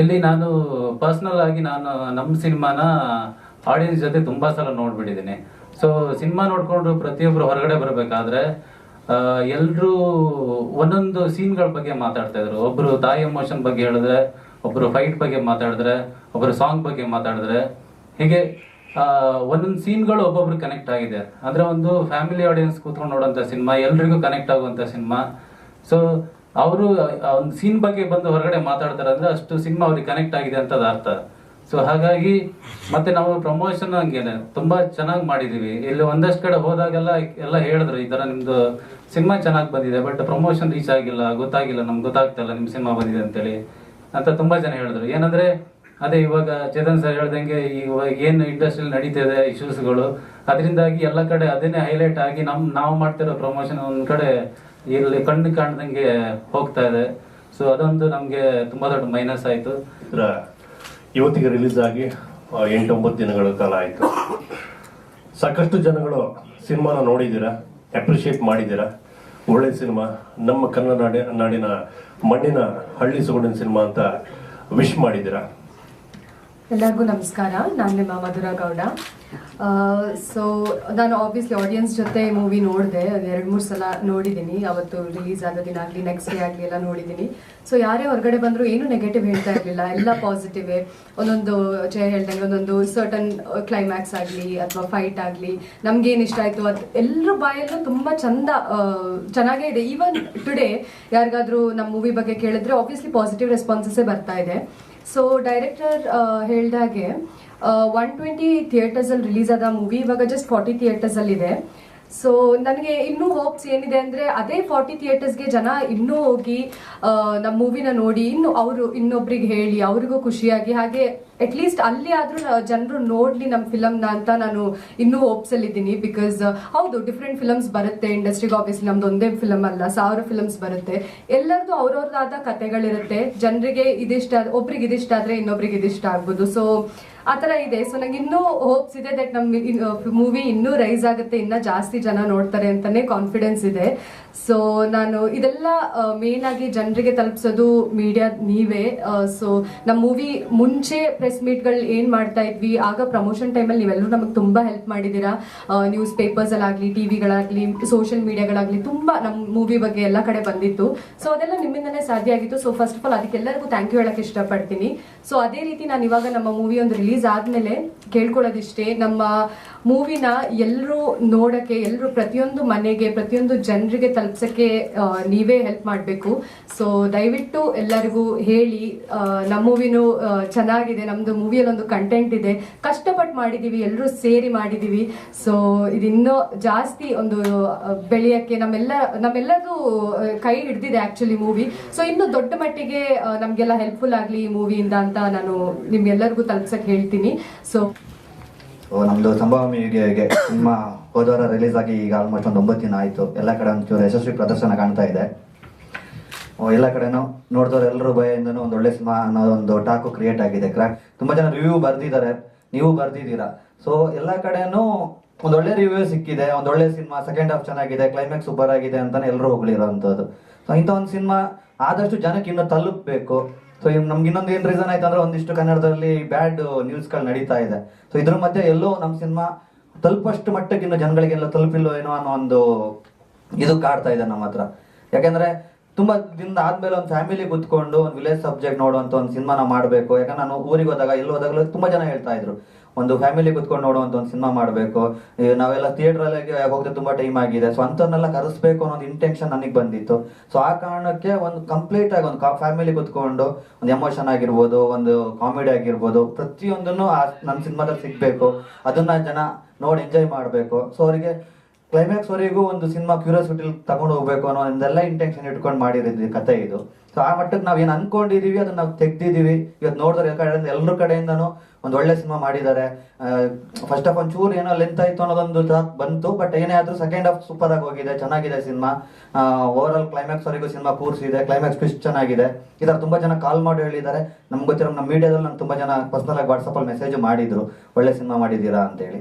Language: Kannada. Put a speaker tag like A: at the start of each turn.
A: ಇಲ್ಲಿ ನಾನು ಪರ್ಸ್ನಲ್ ಆಗಿ ನಾನು ನಮ್ಮ ಸಿನಿಮಾನ ಆಡಿಯನ್ಸ್ ಜೊತೆ ತುಂಬಾ ಸಲ ನೋಡ್ಬಿಟ್ಟಿದ್ದೀನಿ. ಸೊ ಸಿನಿಮಾ ನೋಡ್ಕೊಂಡು ಪ್ರತಿಯೊಬ್ರು ಹೊರಗಡೆ ಬರಬೇಕಾದ್ರೆ ಎಲ್ಲರೂ ಒಂದೊಂದು ಸೀನ್ಗಳ ಬಗ್ಗೆ ಮಾತಾಡ್ತಾ ಇದ್ರು. ಒಬ್ರು ತಾಯಿ ಎಮೋಷನ್ ಬಗ್ಗೆ ಹೇಳಿದ್ರೆ, ಒಬ್ರು ಫೈಟ್ ಬಗ್ಗೆ ಮಾತಾಡಿದ್ರೆ, ಒಬ್ರು ಸಾಂಗ್ ಬಗ್ಗೆ ಮಾತಾಡಿದ್ರೆ. ಹೀಗೆ ಒಂದೊಂದು ಸೀನ್ಗಳು ಒಬ್ಬೊಬ್ರು ಕನೆಕ್ಟ್ ಆಗಿದೆ. ಅಂದ್ರೆ ಒಂದು ಫ್ಯಾಮಿಲಿ ಆಡಿಯನ್ಸ್ ಕೂತ್ಕೊಂಡು ನೋಡೋಂಥ ಸಿನಿಮಾ, ಎಲ್ರಿಗೂ ಕನೆಕ್ಟ್ ಆಗುವಂಥ ಸಿನಿಮಾ. ಸೊ ಅವರು ಒಂದು ಸೀನ್ ಬಗ್ಗೆ ಬಂದು ಹೊರಗಡೆ ಮಾತಾಡ್ತಾರೆ ಅಂದ್ರೆ ಅಷ್ಟು ಸಿನಿಮಾ ಅವ್ರಿಗೆ ಕನೆಕ್ಟ್ ಆಗಿದೆ ಅಂತ ಅರ್ಥ. ಸೊ ಹಾಗಾಗಿ ಮತ್ತೆ ನಾವು ಪ್ರಮೋಷನ್ ಹಂಗೇನೆ, ತುಂಬಾ ಚೆನ್ನಾಗಿ ಮಾಡಿದೀವಿ. ಇಲ್ಲಿ ಒಂದಷ್ಟು ಕಡೆ ಹೋದಾಗೆಲ್ಲ ಎಲ್ಲ ಹೇಳಿದ್ರು, ಈ ತರ ನಿಮ್ದು ಸಿನಿಮಾ ಚೆನ್ನಾಗಿ ಬಂದಿದೆ ಬಟ್ ಪ್ರಮೋಷನ್ ರೀಚ್ ಆಗಿಲ್ಲ, ಗೊತ್ತಾಗಿಲ್ಲ, ನಮ್ಗೆ ಗೊತ್ತಾಗ್ತಿಲ್ಲ ನಿಮ್ ಸಿನಿಮಾ ಬಂದಿದೆ ಅಂತೇಳಿ ಅಂತ ತುಂಬಾ ಜನ ಹೇಳಿದ್ರು. ಏನಂದ್ರೆ ಅದೇ ಇವಾಗ ಚೇತನ್ ಸರ್ ಹೇಳ್ದಂಗೆ ಇವಾಗ ಏನು ಇಂಡಸ್ಟ್ರಿಯಲ್ಲಿ ನಡೀತಿದೆ ಇಶ್ಯೂಸ್ಗಳು ಅದರಿಂದಾಗಿ ಎಲ್ಲ ಕಡೆ ಅದನ್ನೇ ಹೈಲೈಟ್ ಆಗಿ ನಮ್, ನಾವು ಮಾಡ್ತಿರೋ ಪ್ರಮೋಷನ್ ಒಂದು ಕಡೆ ಇಲ್ಲಿ ಕಣ್ಣು ಕಾಣ್ದಂಗೆ ಹೋಗ್ತಾ ಇದೆ. ಸೊ ಅದೊಂದು ನಮಗೆ ತುಂಬಾ ದೊಡ್ಡ ಮೈನಸ್ ಆಯಿತು.
B: ಇವತ್ತಿಗೆ ರಿಲೀಸ್ ಆಗಿ ಎಂಟೊಂಬತ್ತು ದಿನಗಳ ಕಾಲ ಆಯಿತು. ಸಾಕಷ್ಟು ಜನಗಳು ಸಿನಿಮಾನ ನೋಡಿದ್ದೀರಾ ಅಪ್ರಿಷಿಯೇಟ್ ಮಾಡಿದ್ದೀರಾ? ಒಳ್ಳೆ ಸಿನಿಮಾ, ನಮ್ಮ ಕನ್ನಡ ನಾಡಿ, ನಾಡಿನ ಮಣ್ಣಿನ ಹಳ್ಳಿ ಸೊಗಡಿನ ಸಿನಿಮಾ ಅಂತ ವಿಶ್ ಮಾಡಿದ್ದೀರಾ?
C: ಎಲ್ಲರಿಗೂ ನಮಸ್ಕಾರ. ನಾನು ನಿಮ್ಮ ಮಧುರಾ ಗೌಡ. ಸೊ ನಾನು ಆಬ್ವಿಯಸ್ಲಿ ಆಡಿಯನ್ಸ್ ಜೊತೆ ಮೂವಿ ನೋಡಿದೆ. ಎರಡು, ಮೂರು ಸಲ ನೋಡಿದ್ದೀನಿ ಅವತ್ತು ರಿಲೀಸ್ ಆದ ದಿನ ಆಗಲಿ ನೆಕ್ಸ್ಟ್ ಡೇ ಆಗಲಿ ಎಲ್ಲ ನೋಡಿದ್ದೀನಿ ಸೊ ಯಾರೇ ಹೊರಗಡೆ ಬಂದರೂ ಏನು ನೆಗೆಟಿವ್ ಹೇಳ್ತಾ ಇರಲಿಲ್ಲ. ಎಲ್ಲ ಪಾಸಿಟಿವ್ ಒಂದೊಂದು ಚೇ ಹೇಳ್ದಂಗೆ ಒಂದೊಂದು ಸರ್ಟನ್ ಕ್ಲೈಮ್ಯಾಕ್ಸ್ ಆಗಲಿ ಅಥವಾ ಫೈಟ್ ಆಗಲಿ ನಮ್ಗೇನು ಇಷ್ಟ ಆಯಿತು ಅದು ಎಲ್ಲರ ಬಾಯಲ್ಲೂ ತುಂಬ ಚಂದ ಚೆನ್ನಾಗೇ ಇದೆ. ಈವನ್ ಟುಡೇ ಯಾರಿಗಾದರೂ ನಮ್ಮ ಮೂವಿ ಬಗ್ಗೆ ಕೇಳಿದ್ರೆ ಆಬ್ವಿಯಸ್ಲಿ ಪಾಸಿಟಿವ್ ರೆಸ್ಪಾನ್ಸಸ್ಸೇ ಬರ್ತಾ ಇದೆ. ಸೊ ಡೈರೆಕ್ಟರ್ ಹೇಳ್ದಾಗೆ ಒನ್ ಟ್ವೆಂಟಿ ಥಿಯೇಟರ್ಸ್ ಅಲ್ಲಿ ರಿಲೀಸ್ ಆದ ಮೂವಿ ಇವಾಗ ಜಸ್ಟ್ ಫಾರ್ಟಿ ಥಿಯೇಟರ್ಸ್ ಅಲ್ಲಿ ಇದೆ. ಸೊ ನನಗೆ ಇನ್ನೂ ಹೋಪ್ಸ್ ಏನಿದೆ ಅಂದ್ರೆ ಅದೇ ಫಾರ್ಟಿ ಥಿಯೇಟರ್ಸ್ಗೆ ಜನ ಇನ್ನೂ ಹೋಗಿ ನಮ್ಮ ಮೂವಿನ ನೋಡಿ, ಇನ್ನು ಅವರು ಇನ್ನೊಬ್ರಿಗೆ ಹೇಳಿ, ಅವ್ರಿಗೂ ಖುಷಿಯಾಗಿ, ಹಾಗೆ ಅಟ್ಲೀಸ್ಟ್ ಅಲ್ಲಿ ಆದ್ರೂ ಜನರು ನೋಡ್ಲಿ ನಮ್ಮ ಫಿಲಮ್ನ ಅಂತ ನಾನು ಇನ್ನೂ ಹೋಪ್ಸ್ ಅಲ್ಲಿ ಇದ್ದೀನಿ ಬಿಕಾಸ್ ಹೌದು ಡಿಫ್ರೆಂಟ್ ಫಿಲಮ್ಸ್ ಬರುತ್ತೆ. ಇಂಡಸ್ಟ್ರಿಗೆ ಆಬ್ವಿಯಸ್ಲಿ ನಮ್ದು ಒಂದೇ ಫಿಲಮ್ ಅಲ್ಲ, ಸಾವಿರ ಫಿಲಮ್ಸ್ ಬರುತ್ತೆ. ಎಲ್ಲರದು ಅವ್ರವ್ರದಾದ ಕತೆಗಳಿರುತ್ತೆ ಜನರಿಗೆ ಇದಿಷ್ಟ ಒಬ್ರಿಗೆ ಇದಿಷ್ಟ ಆದ್ರೆ ಇನ್ನೊಬ್ರಿಗೆ ಇದಿಷ್ಟ ಆಗ್ಬೋದು. ಸೊ ಆ ಥರ ಇದೆ. ಸೊ ನಂಗೆ ಇನ್ನೂ ಹೋಪ್ಸ್ ಇದೆ ದಟ್ ನಮ್ಮ ಮೂವಿ ಇನ್ನೂ ರೈಸ್ ಆಗುತ್ತೆ. ಇನ್ನ ಜಾಸ್ತಿ ಜನ ನೋಡ್ತಾರೆ ಅಂತಾನೆ ಕಾನ್ಫಿಡೆನ್ಸ್ ಇದೆ. ಸೊ ನಾನು ಇದೆಲ್ಲ ಮೇನ್ ಆಗಿ ಜನರಿಗೆ ತಲುಪಿಸೋದು ಮೀಡಿಯಾ ನೀವೇ. ಸೊ ನಮ್ಮ ಮೂವಿ ಮುಂಚೆ ಪ್ರೆಸ್ ಮೀಟ್ಗಳು ಏನ್ ಮಾಡ್ತಾ ಇದ್ವಿ, ಆಗ ಪ್ರಮೋಷನ್ ಟೈಮಲ್ಲಿ ನೀವೆಲ್ಲರೂ ನಮಗೆ ತುಂಬಾ ಹೆಲ್ಪ್ ಮಾಡಿದ್ದೀರಾ. ನ್ಯೂಸ್ ಪೇಪರ್ಸ್ ಅಲ್ಲಾಗ್ಲಿ ಟಿವಿಗಳಾಗ್ಲಿ ಸೋಷಿಯಲ್ ಮೀಡಿಯಾಗಳಾಗ್ಲಿ ತುಂಬಾ ನಮ್ಮ ಮೂವಿ ಬಗ್ಗೆ ಎಲ್ಲ ಕಡೆ ಬಂದಿತ್ತು. ಸೊ ಅದೆಲ್ಲ ನಿಮ್ಮಿಂದನೇ ಸಾಧ್ಯ ಆಗಿತ್ತು. ಸೊ ಫಸ್ಟ್ ಆಫ್ ಆಲ್ ಅದಕ್ಕೆಲ್ಲರಿಗೂ ಥ್ಯಾಂಕ್ ಯು ಹೇಳಕ್ ಇಷ್ಟಪಡ್ತೀನಿ. ಸೊ ಅದೇ ರೀತಿ ನಾನು ಇವಾಗ ನಮ್ಮ ಮೂವಿ ಒಂದು ರಿಲೀಸ್ ಆದ್ಮೇಲೆ ಕೇಳ್ಕೊಳ್ಳೋದಿಷ್ಟೇ, ನಮ್ಮ ಮೂವಿನ ಎಲ್ಲರೂ ನೋಡಕ್ಕೆ, ಎಲ್ಲರೂ ಪ್ರತಿಯೊಂದು ಮನೆಗೆ, ಪ್ರತಿಯೊಂದು ಜನರಿಗೆ ತಲುಪ್ಸಕ್ಕೆ ನೀವೇ ಹೆಲ್ಪ್ ಮಾಡಬೇಕು. ಸೊ ದಯವಿಟ್ಟು ಎಲ್ಲರಿಗೂ ಹೇಳಿ ನಮ್ಮ ಮೂವಿನೂ ಚೆನ್ನಾಗಿದೆ ನಮ್ಮದು ಮೂವಿಯಲ್ಲಿ ಒಂದು ಕಂಟೆಂಟ್ ಇದೆ. ಕಷ್ಟಪಟ್ಟು ಮಾಡಿದ್ದೀವಿ ಎಲ್ಲರೂ ಸೇರಿ ಮಾಡಿದ್ದೀವಿ ಸೊ ಇದಿನ್ನೂ ಜಾಸ್ತಿ ಒಂದು ಬೆಳೆಯೋಕ್ಕೆ ನಮ್ಮೆಲ್ಲ, ನಮ್ಮೆಲ್ಲರದೂ ಕೈ ಹಿಡ್ದಿದೆ ಆ್ಯಕ್ಚುಲಿ ಮೂವಿ ಸೊ ಇನ್ನು ದೊಡ್ಡ ಮಟ್ಟಿಗೆ ನಮಗೆಲ್ಲ ನಮ್ಗೆಲ್ಲ ಹೆಲ್ಪ್ಫುಲ್ ಆಗಲಿ ಈ ಮೂವಿಯಿಂದ ಅಂತ ನಾನು ನಿಮ್ಗೆಲ್ಲರಿಗೂ ತಲುಪ್ಸಕ್ಕೆ ಹೇಳ್ತೀನಿ. ಸೊ
D: ನಮ್ದು ಸಂಭಾವನೆಗೆ ಸಿನಿಮಾ ಹೋದವಾರ ರಿಲೀಸ್ ಆಗಿ ಈಗ ಆಲ್ಮೋಸ್ಟ್ ಒಂದು ಒಂಬತ್ತು ದಿನ ಆಯಿತು. ಎಲ್ಲ ಕಡೆ ಒಂಚೂರು ಯಶಸ್ವಿ ಪ್ರದರ್ಶನ ಕಾಣ್ತಾ ಇದೆ. ಎಲ್ಲ ಕಡೆನೂ ನೋಡಿದವ್ರು ಎಲ್ಲರೂ ಭಯದಿಂದನೂ ಒಂದು ಒಳ್ಳೆ ಸಿನಿಮಾ ಅನ್ನೋ ಒಂದು ಟಾಕು ಕ್ರಿಯೇಟ್ ಆಗಿದೆ. ಕ್ರಾಕ್ ತುಂಬ ಜನ ರಿವ್ಯೂ ಬರ್ದಿದ್ದಾರೆ. ನೀವು ಬರ್ದಿದ್ದೀರಾ. ಸೊ ಎಲ್ಲ ಕಡೆನೂ ಒಂದು ಒಳ್ಳೆ ರಿವ್ಯೂ ಸಿಕ್ಕಿದೆ. ಒಂದು ಒಳ್ಳೆ ಸಿನಿಮಾ ಸೆಕೆಂಡ್ ಹಾಫ್ ಚೆನ್ನಾಗಿದೆ ಕ್ಲೈಮ್ಯಾಕ್ಸ್ ಸೂಪರ್ ಆಗಿದೆ ಅಂತಾನೆ ಎಲ್ಲರೂ ಹೊಗಳಿರೋಂಥದ್ದು. ಸೊ ಇಂಥ ಒಂದು ಸಿನಿಮಾ ಆದಷ್ಟು ಜನಕ್ಕೆ ಇನ್ನೂ ತಲುಪಬೇಕು. ಸೊ ನಮ್ಗೆ ಇನ್ನೊಂದು ಏನ್ ರೀಸನ್ ಆಯ್ತು ಅಂದ್ರೆ ಒಂದಿಷ್ಟು ಕನ್ನಡದಲ್ಲಿ ಬ್ಯಾಡ್ ನ್ಯೂಸ್ಗಳು ನಡೀತಾ ಇದೆ. ಸೊ ಇದ್ರ ಮಧ್ಯೆ ಎಲ್ಲೋ ನಮ್ಮ ಸಿನಿಮಾ ತಲುಪಷ್ಟು ಮಟ್ಟಕ್ಕೆ ಇನ್ನು ಜನಗಳಿಗೆಲ್ಲ ತಲುಪಿಲ್ಲೋ ಏನೋ ಅನ್ನೋ ಒಂದು ಇದು ಕಾಡ್ತಾ ಇದೆ ನಮ್ಮ ಹತ್ರ. ಯಾಕಂದ್ರೆ ತುಂಬಾ ದಿನ ಆದ್ಮೇಲೆ ಒಂದು ಫ್ಯಾಮಿಲಿ ಕುತ್ಕೊಂಡು ಒಂದು ವಿಲೇಜ್ ಸಬ್ಜೆಕ್ಟ್ ನೋಡುವಂತ ಒಂದು ಸಿನಿಮಾನ ಮಾಡಬೇಕು. ಯಾಕಂದ್ರೆ ನಾನು ಊರಿಗೆ ಹೋದಾಗ, ಎಲ್ಲಿ ಹೋದಾಗಲೂ ತುಂಬಾ ಜನ ಹೇಳ್ತಾ ಇದ್ರು. ಒಂದು ಫ್ಯಾಮಿಲಿ ಕುತ್ಕೊಂಡು ನೋಡುವಂತ ಒಂದು ಸಿನಿಮಾ ಮಾಡಬೇಕು. ನಾವೆಲ್ಲ ಥಿಯೇಟರ್ ಅಲ್ಲಿ ಹೋಗದೆ ತುಂಬಾ ಟೈಮ್ ಆಗಿದೆ. ಸೊ ಅಂಥವ್ರನ್ನೆಲ್ಲ ಕರೆಸ್ಬೇಕು ಅನ್ನೋ ಒಂದು ಇಂಟೆನ್ಷನ್ ನನಗೆ ಬಂದಿತ್ತು. ಸೊ ಆ ಕಾರಣಕ್ಕೆ ಒಂದು ಕಂಪ್ಲೀಟ್ ಆಗಿ ಒಂದು ಫ್ಯಾಮಿಲಿ ಕುತ್ಕೊಂಡು ಒಂದು ಎಮೋಷನ್ ಆಗಿರ್ಬೋದು, ಒಂದು ಕಾಮಿಡಿ ಆಗಿರ್ಬೋದು, ಪ್ರತಿಯೊಂದನ್ನು ನನ್ನ ಸಿನಿಮಾದಲ್ಲಿ ಸಿಗ್ಬೇಕು. ಅದನ್ನ ಜನ ನೋಡಿ ಎಂಜಾಯ್ ಮಾಡಬೇಕು. ಸೊ ಅವರಿಗೆ ಕ್ಲೈಮ್ಯಾಕ್ಸ್ ವರೆಗೂ ಒಂದು ಸಿನಿಮಾ ಕ್ಯೂರಿಯಾಸಿಟಿ ತಗೊಂಡು ಹೋಗ್ಬೇಕು ಅನ್ನೋ ಒಂದೆಲ್ಲ ಇಂಟೆನ್ಷನ್ ಇಟ್ಕೊಂಡು ಮಾಡಿರೋದು ಕತೆ ಇದು. ಸೊ ಆ ಮಟ್ಟಕ್ಕೆ ನಾವು ಏನು ಅನ್ಕೊಂಡಿದೀವಿ, ಅದನ್ನ ನಾವು ತೆಗ್ದಿದೀವಿ. ಇವತ್ತು ನೋಡಿದ್ರೆ ಕಡೆಯಿಂದ ಎಲ್ಲರ ಕಡೆಯಿಂದನೂ ಒಂದು ಒಳ್ಳೆ ಸಿನಿಮಾ ಮಾಡಿದ್ದಾರೆ. ಫಸ್ಟ್ ಆಫ್ ಒಂಚೂರು ಏನೋ ಲೆಂತ್ ಆಯ್ತು ಅನ್ನೋದೊಂದು ಬಂತು ಬಟ್ ಏನೇ ಆದ್ರೂ ಸೆಕೆಂಡ್ ಹಾಫ್ ಸೂಪರ್ ಆಗಿ ಹೋಗಿದೆ, ಚೆನ್ನಾಗಿದೆ ಸಿನಿಮಾ. ಓವರ್ ಆಲ್ ಕ್ಲೈಮ್ಯಾಕ್ಸ್ ವರೆಗೂ ಸಿನಿಮಾ ಕೂರಿಸಿದೆ ಕ್ಲೈಮ್ಯಾಕ್ಸ್ ಟ್ವಿಸ್ಟ್ ಚೆನ್ನಾಗಿದೆ. ಇದರ ತುಂಬಾ ಜನ ಕಾಲ್ ಮಾಡಿ ಹೇಳಿದ್ದಾರೆ. ನಮ್ಗೆ ಗೊತ್ತಿರೋ ನಮ್ಮ ಮೀಡಿಯಾದಲ್ಲಿ ನಾನು ತುಂಬಾ ಜನ ಪರ್ಸನಲ್ ಆಗಿ ವಾಟ್ಸಪ್ ಅಲ್ಲಿ ಮೆಸೇಜ್ ಮಾಡಿದ್ರು. ಒಳ್ಳೆ ಸಿನಿಮಾ ಮಾಡಿದ್ದೀರಾ ಅಂತ ಹೇಳಿ